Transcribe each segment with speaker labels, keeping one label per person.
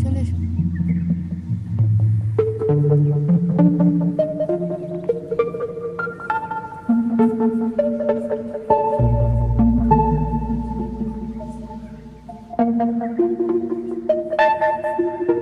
Speaker 1: চলে এসো Thank you.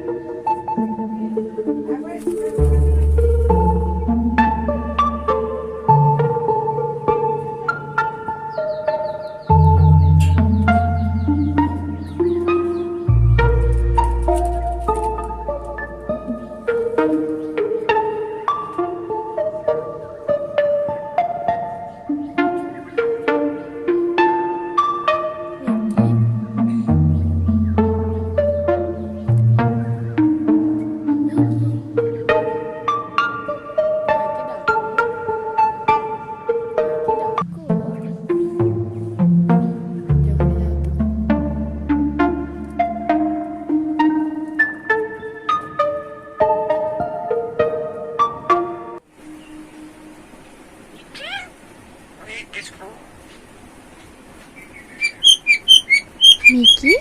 Speaker 1: Mickey,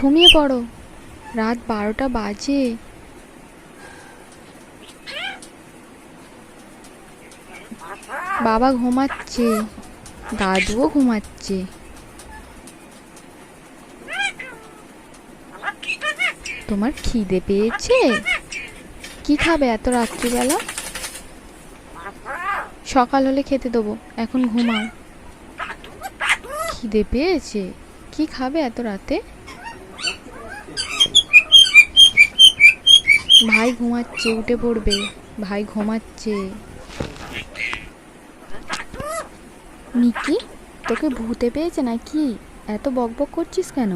Speaker 1: ঘুমিয়ে পড়ো। রাত বারোটা বাজে। বাবা ঘুমাচ্ছে, দাদুও ঘুমাচ্ছে। তোমার খিদে পেয়েছে? কি খাবে এত রাত্রিবেলা? সকাল হলে খেতে দেবো। এখন ঘুমাও। খিদে পেয়েছে? কি খাবে এত রাতে? ভাই ঘুমাচ্ছে, উঠে পড়বে। ভাই ঘুমাচ্ছে। নিকি তোকে ভূতে পেয়েছে নাকি? এত বকবক করছিস কেন?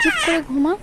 Speaker 1: চুপ করে ঘুমা।